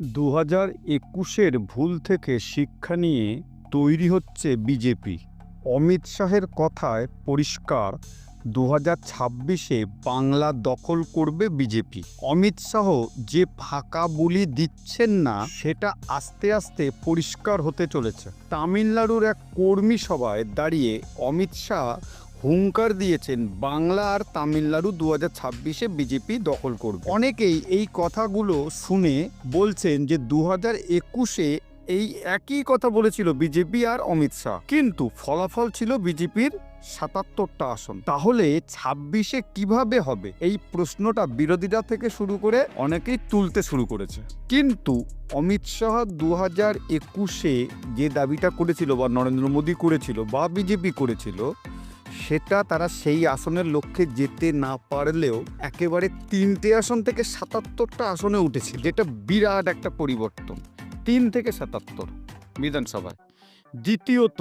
দু হাজার একুশের ভুল থেকে শিক্ষা নিয়ে তৈরি হচ্ছে বিজেপি। অমিত শাহের কথায় পরিষ্কার দু হাজার ছাব্বিশে বাংলা দখল করবে বিজেপি। অমিত শাহ যে ফাঁকা বুলি দিচ্ছেন না, সেটা আস্তে আস্তে পরিষ্কার হতে চলেছে। তামিলনাড়ুর এক কর্মী সভায় দাঁড়িয়ে অমিত শাহ হুঙ্কার দিয়েছেন বাংলা আর তামিলনাড়ু দু হাজার ছাব্বিশে বিজেপি দখল করবে। অনেকেই এই কথাগুলো শুনে বলছেন যে দু হাজার একুশে এই একই কথা বলেছিল বিজেপি আর অমিত শাহ। কিন্তু ফলাফল ছিল বিজেপির সাতাত্তরটা আসন। তাহলে ছাব্বিশে কীভাবে হবে? এই প্রশ্নটা বিরোধীরা থেকে শুরু করে অনেকেই তুলতে শুরু করেছে। কিন্তু অমিত শাহ দু হাজার একুশে যে দাবিটা করেছিল বা নরেন্দ্র মোদী করেছিল বা বিজেপি করেছিল সেটা তারা সেই আসনের লক্ষ্যে যেতে না পারলেও একেবারে তিনটে আসন থেকে সাতাত্তরটা আসনে উঠেছে, যেটা বিরাট একটা পরিবর্তন। তিন থেকে সাতাত্তর বিধানসভায়। দ্বিতীয়ত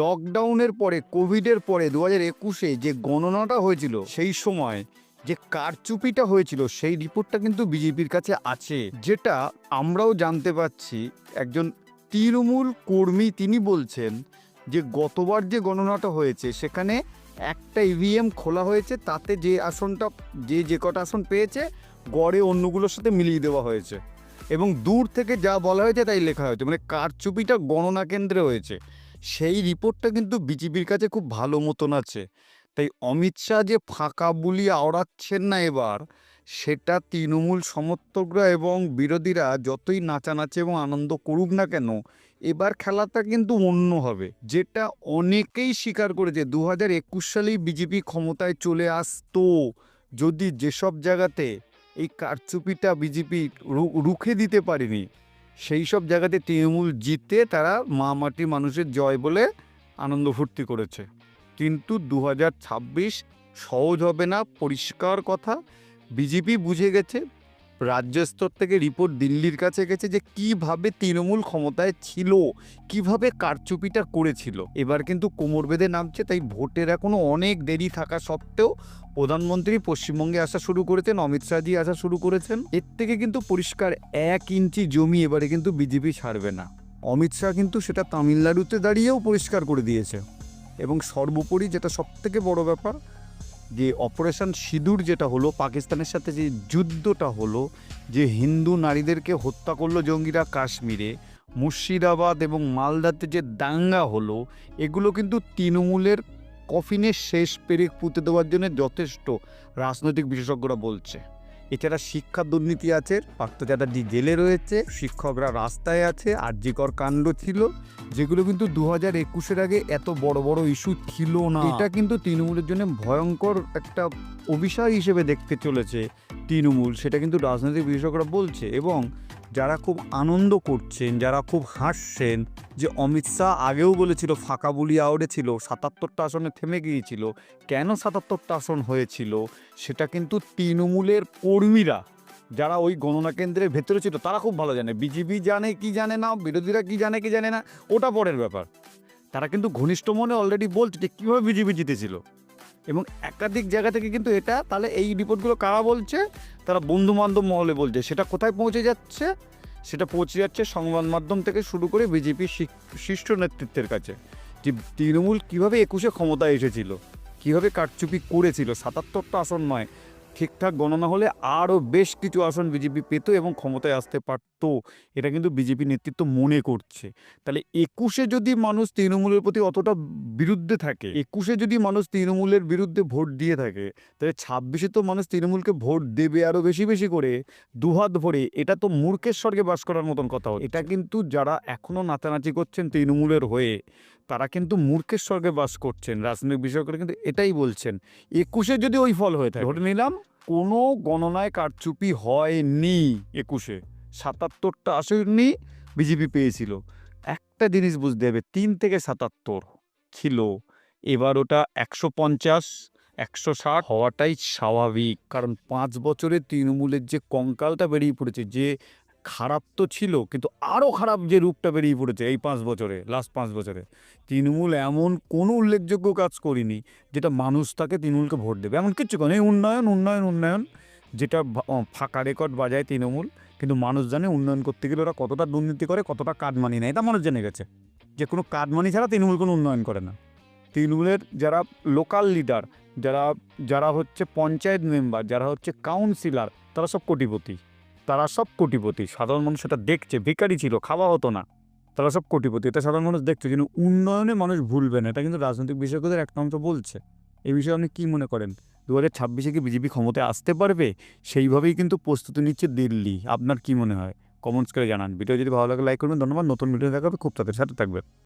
লকডাউনের পরে কোভিডের পরে দু হাজার একুশে যে গণনাটা হয়েছিল, সেই সময় যে কারচুপিটা হয়েছিল, সেই রিপোর্টটা কিন্তু বিজেপির কাছে আছে, যেটা আমরাও জানতে পাচ্ছি একজন তৃণমূল কর্মী তিনি বলছেন যে গতবার যে গণনাটা হয়েছে, সেখানে একটা ইভিএম খোলা হয়েছে, তাতে যে আসনটা, যে যে কটা আসন পেয়েছে, গড়ে অন্যগুলোর সাথে মিলিয়ে দেওয়া হয়েছে। এবং দূর থেকে যা বলা হয়েছে, তাই লেখা হয়েছে। মানে কারচুপিটা গণনা কেন্দ্রে হয়েছে। সেই রিপোর্টটা কিন্তু বিজেপির কাছে খুব ভালো মতন আছে। তাই অমিত শাহ যে ফাঁকা বুলি আওড়াচ্ছেন না এবার সেটা তৃণমূল সমর্থকরা এবং বিরোধীরা যতই নাচানাচি এবং আনন্দ করুক না কেন, এবার খেলাটা কিন্তু অন্য হবে। যেটা অনেকেই স্বীকার করেছে দু হাজার একুশ সালেই বিজেপি ক্ষমতায় চলে আসতো। যদি যেসব জায়গাতে এই কারচুপিটা বিজেপি রুখে দিতে পারেনি, সেই সব জায়গাতে তৃণমূল জিতে তারা মা মাটি মানুষের জয় বলে আনন্দ ফুর্তি করেছে। কিন্তু দু হাজার ছাব্বিশ সহজ হবে না, পরিষ্কার কথা। বিজেপি বুঝে গেছে, রাজ্য স্তর থেকে রিপোর্ট দিল্লির কাছে গেছে যে কীভাবে তৃণমূল ক্ষমতায় ছিল, কীভাবে কারচুপিটা করেছিল। এবার কিন্তু কোমর বেঁধে নামছে, তাই ভোটের এখনও অনেক দেরি থাকা সত্ত্বেও প্রধানমন্ত্রী পশ্চিমবঙ্গে আসা শুরু করেছেন, অমিত শাহজি আসা শুরু করেছেন। এর থেকে কিন্তু পরিষ্কার এক ইঞ্চি জমি এবারে কিন্তু বিজেপি ছাড়বে না। অমিত শাহ কিন্তু সেটা তামিলনাড়ুতে দাঁড়িয়েও পরিষ্কার করে দিয়েছে। এবং সর্বোপরি যেটা সবথেকে বড় ব্যাপার যে অপারেশন সিঁদুর যেটা হলো, পাকিস্তানের সাথে যে যুদ্ধটা হলো, যে হিন্দু নারীদেরকে হত্যা করল জঙ্গিরা কাশ্মীরে, মুর্শিদাবাদ এবং মালদাতে যে দাঙ্গা হলো, এগুলো কিন্তু তৃণমূলের কফিনের শেষ পেরেক পুঁতে দেওয়ার জন্য যথেষ্ট রাজনৈতিক বিশেষজ্ঞরা বলছে। এছাড়া শিক্ষা দুর্নীতি আছে পার্থ চ্যাটার্জি জেলে রয়েছে, শিক্ষকরা রাস্তায় আছে, আর্যিকর কাণ্ড ছিল, যেগুলো কিন্তু দু হাজার একুশের আগে এত বড় বড় ইস্যু ছিল না। এটা কিন্তু তৃণমূলের জন্য ভয়ঙ্কর একটা অভিশয় হিসেবে দেখতে চলেছে। তৃণমূল, সেটা কিন্তু রাজনৈতিক বিশেষজ্ঞরা বলছে এবং যারা খুব আনন্দ করছেন, যারা খুব হাসছেন যে অমিত শাহ আগেও বলেছিল ফাঁকা বুলি আওড়েছিল সাতাত্তরটা আসনে থেমে গিয়েছিল, কেন সাতাত্তরটা আসন হয়েছিল? সেটা কিন্তু তৃণমূলের কর্মীরা, যারা ওই গণনা কেন্দ্রের ভেতরে ছিল, তারা খুব ভালো জানে। বিজেপি জানে কি জানে না, বিরোধীরা কি জানে কি জানে না, ওটা পরের ব্যাপার। তারা কিন্তু ঘনিষ্ঠ মনে অলরেডি বলছে যে কীভাবে বিজেপি জিতেছিল। এবং একাধিক জায়গা থেকে কিন্তু এটা, তাহলে এই রিপোর্টগুলো কারা বলছে? তারা বন্ধু বান্ধব মহলে বলছে। সেটা কোথায় পৌঁছে যাচ্ছে? সেটা পৌঁছে যাচ্ছে সংবাদ মাধ্যম থেকে শুরু করে বিজেপির শীর্ষ নেতৃত্বের কাছে। যে তৃণমূল কীভাবে একুশে ক্ষমতায় এসেছিল, কীভাবে কারচুপি করেছিল, সাতাত্তরটা আসন নয় ঠিকঠাক গণনা হলে আরও বেশ কিছু আসন বিজেপি পেত এবং ক্ষমতায় আসতে পারত। এটা কিন্তু বিজেপি নেতৃত্ব মনে করছে। তাহলে একুশে যদি মানুষ তৃণমূলের প্রতি অতটা বিরুদ্ধে থাকে, একুশে যদি মানুষ তৃণমূলের বিরুদ্ধে ভোট দিয়ে থাকে, তাহলে ছাব্বিশে তো মানুষ তৃণমূলকে ভোট দেবে আরও বেশি বেশি করে, দুহাত ভরে, এটা তো মূর্খের স্বর্গে বাস করার মতন কথা এটা কিন্তু যারা এখনও নাচানাচি করছেন তৃণমূলের হয়ে, তারা কিন্তু মূর্খের স্বর্গে বাস করছেন। রাজনৈতিক বিষয়করা কিন্তু এটাই বলছেন। একুশে যদি ওই ফল হয়ে থাকে ধরে নিলাম কোনো গণনায় কারচুপি হয়নি। একুশে। সাতাত্তরটা আসেনি, বিজেপি পেয়েছিল। একটা জিনিস বুঝতে হবে, তিন থেকে সাতাত্তর ছিল। এবার ওটা একশো পঞ্চাশ, একশো ষাট হওয়াটাই স্বাভাবিক। কারণ পাঁচ বছরে তৃণমূলের যে কঙ্কালটা বেরিয়ে পড়েছে, যে খারাপ তো ছিল, কিন্তু আরও খারাপ যে রূপটা বেরিয়ে পড়েছে এই পাঁচ বছরে লাস্ট পাঁচ বছরে। তৃণমূল এমন কোনো উল্লেখযোগ্য কাজ করিনি যেটা মানুষ তাকে তৃণমূলকে ভোট দেবে। এমন কিচ্ছু করে উন্নয়ন উন্নয়ন উন্নয়ন, যেটা ফাঁকা রেকর্ড বাজায় তৃণমূল, কিন্তু মানুষ জানে উন্নয়ন করতে গেলে ওরা কতটা দুর্নীতি করে, কতটা কাটমানি নেয়। এটা মানুষ জেনে গেছে যে কোনো কাটমানি ছাড়া তৃণমূল কোনো উন্নয়ন করে না। তৃণমূলের যারা লোকাল লিডার যারা যারা হচ্ছে পঞ্চায়েত মেম্বার যারা হচ্ছে কাউন্সিলর তারা সব কোটিপতি। তারা সব কোটিপতি। সাধারণ মানুষ সেটা দেখছে, ভিখারি ছিল, খাওয়া হতো না। তারা সব কোটিপতি। এটা সাধারণ মানুষ দেখছে কিন্তু উন্নয়নে মানুষ ভুলবে না। এটা কিন্তু রাজনৈতিক বিশেষজ্ঞদের একটা অংশ বলছে। এই বিষয়ে আপনি কী মনে করেন? দু হাজার ছাব্বিশে কি বিজেপি ক্ষমতায় আসতে পারবে? সেইভাবেই কিন্তু প্রস্তুতি নিচ্ছে দিল্লি। আপনার কি মনে হয়? কমেন্টস করে জানান। ভিডিও যদি ভালো লাগে, লাইক করবেন। ধন্যবাদ। নতুন ভিডিও দেখাবে, খুব তাদের সাথে থাকবে